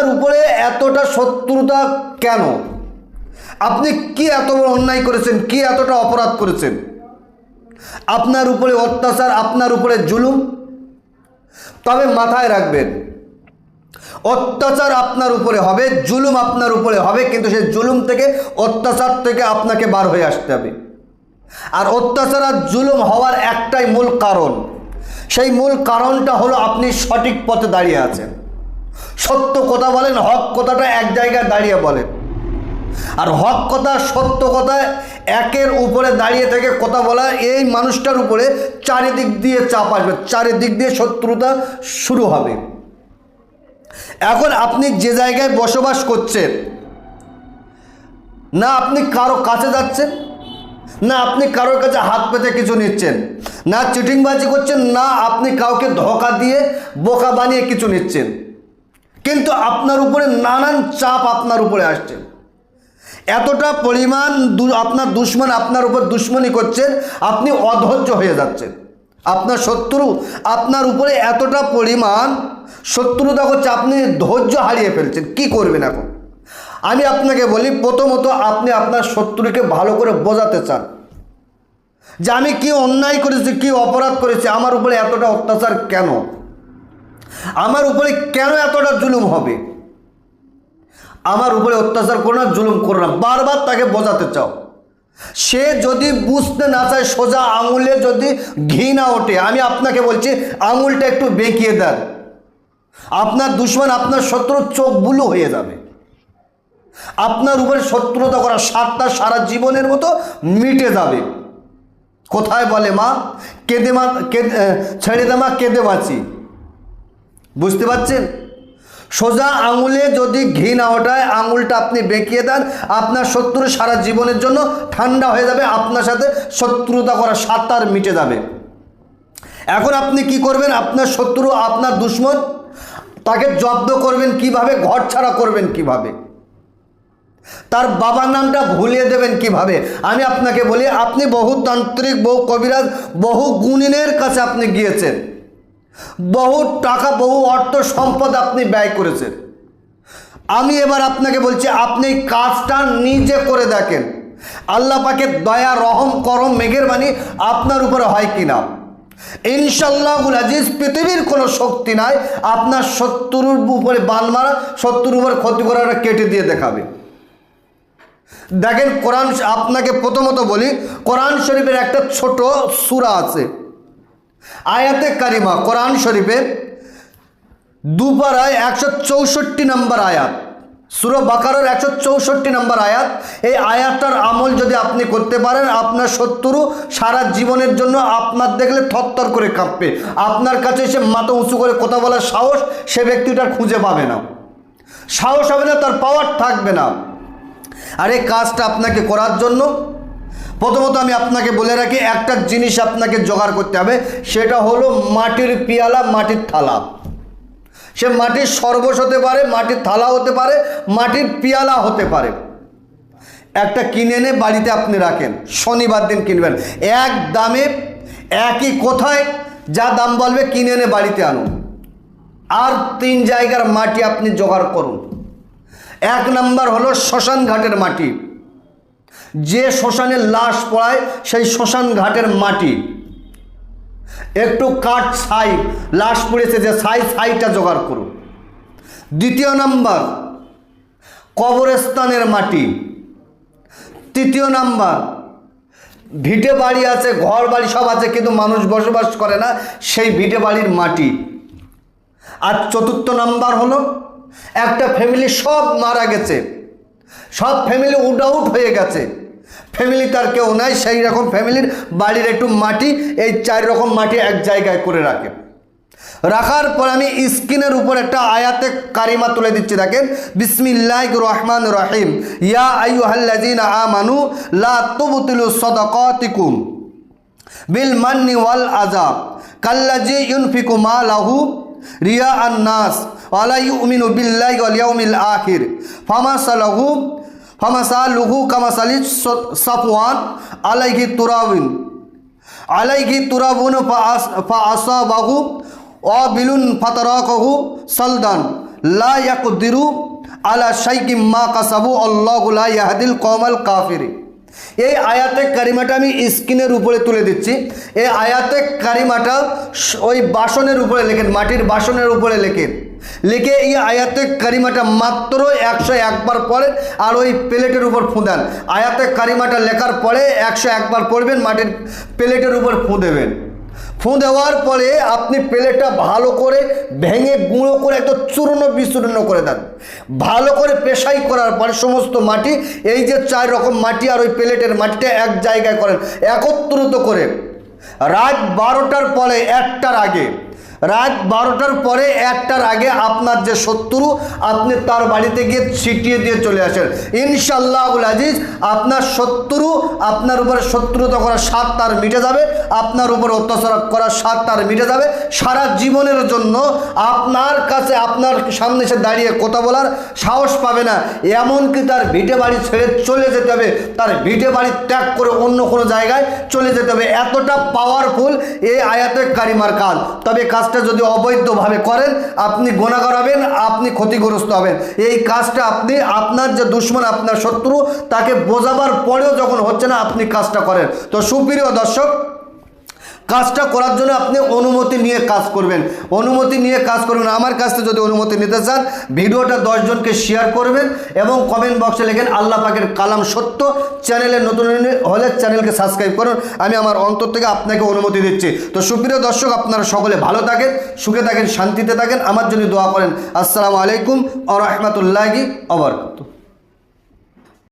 আপনার উপরে এতটা শত্রুতা কেন? আপনি কি এত বড় অন্যায় করেছেন? কি এতটা অপরাধ করেছেন? আপনার উপরে অত্যাচার, আপনার উপরে জুলুম? তবে মাথায় রাখবেন, অত্যাচার আপনার উপরে হবে, জুলুম আপনার উপরে হবে, কিন্তু সেই জুলুম থেকে, অত্যাচার থেকে আপনাকে বার হয়ে আসতে হবে। আর অত্যাচার আর জুলুম হওয়ার একটাই মূল কারণ, সেই মূল কারণটা হলো আপনি সঠিক পথে দাঁড়িয়ে আছেন। সত্য কথা বলেন, হক কথাটা এক জায়গায় দাঁড়িয়ে বলেন। আর হক কথা, সত্য কথা একের উপরে দাঁড়িয়ে থেকে কথা বলা, এই মানুষটার উপরে চারিদিক দিয়ে চাপ আসবে, চারিদিক দিয়ে শত্রুতা শুরু হবে। এখন আপনি যে জায়গায় বসবাস করছেন, না আপনি কারও কাছে যাচ্ছেন, না আপনি কারোর কাছে হাত পেতে কিছু নিচ্ছেন, না চিটিংবাজি করছেন, না আপনি কাউকে ধোকা দিয়ে বোকা বানিয়ে কিছু নিচ্ছেন। কিন্তু আপনার উপরে নানান চাপ আপনার উপরে আসছে। এতটা পরিমাণ আপনার দুশ্মন আপনার উপর দুশ্মনী করছেন আপনি অধৈর্য হয়ে যাচ্ছেন। আপনার শত্রু আপনার উপরে এতটা পরিমাণ শত্রুতা করছে, আপনি ধৈর্য হারিয়ে ফেলছেন। কি করবেন এখন? আমি আপনাকে বলি, প্রথমত আপনি আপনার শত্রুকে ভালো করে বোঝাতে চান। যে আমি কি অন্যায় করেছি, কি অপরাধ করেছি, আমার উপরে এতটা অত্যাচার কেন? আমার উপরে কেন এতটা জুলুম হবে? আমার উপরে অত্যাচার করো না, জুলুম করো না। বারবার তাকে বোঝাতে চাও। সে যদি বুঝতে না চায়, সোজা আঙুলে যদি ঘি না ওঠে, আমি আপনাকে বলছি, আঙুলটা একটু বেঁকিয়ে দেন। আপনার দুশ্মন, আপনার শত্রুর চোখ বুলু হয়ে যাবে। আপনার উপরে শত্রুতা করা সাতটা সারা জীবনের মতো মিটে যাবে। কোথায় বলে মা? কেঁদে মা কেঁদে ছেড়ে দে মা, কেঁদে বাঁচি। বুঝতে পারছেন? সোজা আঙুলে যদি ঘি না ওঠায়, আঙুলটা আপনি বেঁকিয়ে দেন, আপনার শত্রু সারা জীবনের জন্য ঠান্ডা হয়ে যাবে, আপনার সাথে শত্রুতা করা সাঁতার মিটে যাবে। এখন আপনি কি করবেন? আপনার শত্রু, আপনার দুশ্মন, তাকে জব্দ করবেন কীভাবে? ঘর ছাড়া করবেন কীভাবে? তার বাবার নামটা ভুলিয়ে দেবেন কীভাবে? আমি আপনাকে বলি, আপনি বহু তান্ত্রিক, বহু কবিরাজ, বহু গুণিনের কাছে আপনি গিয়েছেন। বহু টাকা, বহু অর্থ সম্পদ আপনি ব্যয় করেছেন। আমি এবার আপনাকে বলছি, আপনি কাজটা নিজে করে দেখেন। আল্লাহ পাকে দয়া, রহম, করম মেঘের বাণী আপনার উপরে হয় কি না। ইনশাল্লাহুল আজিজ, পৃথিবীর কোনো শক্তি নাই আপনার শত্রুর উপরে বান মারা, শত্রুর উপরে ক্ষতি করাটা কেটে দিয়ে দেখাবে। দেখেন কোরআন, আপনাকে প্রথমত বলি, কোরআন শরীফের একটা ছোট সূরা আছে। আয়াতে কারিমা, কোরআন শরীফের দুপারায় একশো চৌষট্টি নম্বর আয়াত। সুর বাকারের একশো চৌষট্টি নম্বর আয়াত। এই আয়াতটার আমল যদি আপনি করতে পারেন, আপনার শত্রু সারা জীবনের জন্য আপনার দেখলে থরথর করে কাঁপবে। আপনার কাছে এসে মাথা উঁচু করে কথা বলার সাহস সে ব্যক্তিটার খুঁজে পাবে না। সাহস হবে না, তার পাওয়ার থাকবে না। আর এই কাজটা আপনাকে করার জন্য প্রথমত আমি আপনাকে বলে রাখি, একটা জিনিস আপনাকে জোগাড় করতে হবে, সেটা হলো মাটির পিয়ালা, মাটির থালা। সে মাটির সর্বস হতে পারে, মাটির থালা হতে পারে, মাটির পিয়ালা হতে পারে। একটা কিনে এনে বাড়িতে আপনি রাখেন, শনিবার দিন কিনবেন। এক দামে, একই কোথায়, যা দাম বলবে কিনে এনে বাড়িতে আনুন। আর তিন জায়গার মাটি আপনি জোগাড় করুন। এক নাম্বার হলো শ্মশান ঘাটের মাটি। যে শ্মশানে লাশ পড়ায় সেই শ্মশান ঘাটের মাটি। একটু কাঠ ছাই, লাশ পড়েছে যে ছাই, ছাইটা জোগাড় করুন। দ্বিতীয় নাম্বার, কবরস্থানের মাটি। তৃতীয় নাম্বার, ভিটে বাড়ি আছে, ঘর বাড়ি সব আছে, কিন্তু মানুষ বসবাস করে না, সেই ভিটে বাড়ির মাটি। আর চতুর্থ নাম্বার হলো, একটা ফ্যামিলি সব মারা গেছে। সব ফ্যামিলি উড আউট হয়ে গেছে। ফ্যামিলি তার কেউ নাই, সেই রকম ফ্যামিলির বাড়ির একটু মাটি, এই চার রকম মাটি এক জায়গায় করে রাখে। রাখার পর আমি স্ক্রিনের উপর একটা আয়াতে কারিমা তুলে দিচ্ছি, দেখেন বিসমিল্লাহ রহমান রহিম, ইয়া আইয়ুহাল্লাযিনা আমানু, লা তুবতিলু সাদাকাতিকুম বিল মান্নি ওয়াল আজাব কাল্লাজি ইউনফিকু মা লাহু রিয়া আন্নাস ওয়ালা ইউমিনু বিল্লাহি ওয়াল ইয়াউমিল আখির ফামাসালাহু ফামাসালুহু কামাসালি সাফওয়ান আলাইহি তুরাবিন আলাইহি তুরাবুন ফা আসাবাহু ওয়াবিলুন ফাতারাকাহু সালদান। লা ইয়াকদিরু আলা শাইকিম মা কাসাবু, আল্লাহু লা ইয়াহদিল কওমাল কাফিরিন এই আয়াতে কারিমাটা আমি স্ক্রিনের উপরে তুলে দিচ্ছি। এই আয়াতে কারিমাটা ওই বাসনের উপরে লেখেন, মাটির বাসনের উপরে লেখেন। লিখে এই আয়াতে কারিমাটা মাত্র একশো একবার পড়েন আর ওই প্লেটের উপর ফুঁদান আয়াতে কারিমাটা লেখার পরে একশো একবার পড়বেন, মাটির প্লেটের উপর ফুঁ দেবেন। ফুঁ দেওয়ার পরে আপনি প্লেটটা ভালো করে ভেঙে গুঁড়ো করে একদম চূর্ণ বিচূর্ণ করে দেন। ভালো করে পেশাই করার পরে সমস্ত মাটি, এই যে চার রকম মাটি আর ওই প্লেটের মাটিটা এক জায়গায় করেন, একত্রিত করে। রাত বারোটার পরে একটার আগে রাত বারোটার পরে একটার আগে আপনার যে শত্রু, আপনি তার বাড়িতে গিয়ে ছিটিয়ে দিয়ে চলে আসেন। ইনশাল্লাহ আবুল আজিজ, আপনার শত্রু, আপনার উপরে শত্রুতা করার স্বাদ তার মিটে যাবে, আপনার উপর অত্যাচার করার স্বাদ তার মিটে যাবে। সারা জীবনের জন্য আপনার কাছে, আপনার সামনে এসে দাঁড়িয়ে কথা বলার সাহস পাবে না। এমনকি তার ভিটে বাড়ি ছেড়ে চলে যেতে হবে। তার ভিটে বাড়ি ত্যাগ করে অন্য কোনো জায়গায় চলে যেতে হবে। এতটা পাওয়ারফুল এই আয়াতের কারিমার কাজ তবে কাজটা যদি অবৈধভাবে করেন, আপনি গোনা করাবেন আপনি ক্ষতিগ্রস্ত হবেন। এই কাজটা আপনি, আপনার যে দুশ্মন, আপনার শত্রু, তাকে বোঝাবার পরেও যখন হচ্ছে না, আপনি কাজটা করেন। তো সুপ্রিয় দর্শক কাজটা করার জন্য আপনি অনুমতি নিয়ে কাজ করবেন। অনুমতি নিয়ে কাজ করবেন আমার কাছ থেকে যদি অনুমতি নিতে চান, ভিডিওটা দশজনকে শেয়ার করবেন এবং কমেন্ট বক্সে লেখেন, আল্লাহ পাকের কালাম সত্য। চ্যানেলে নতুন হলে চ্যানেলকে সাবস্ক্রাইব করুন। আমি আমার অন্তর থেকে আপনাকে অনুমতি দিচ্ছি। তো সুপ্রিয় দর্শক, আপনারা সকলে ভালো থাকেন, সুখে থাকেন, শান্তিতে থাকেন। আমার জন্য দোয়া করেন। আসসালামু আলাইকুম আ রহমতুল্লাহি অবরকাত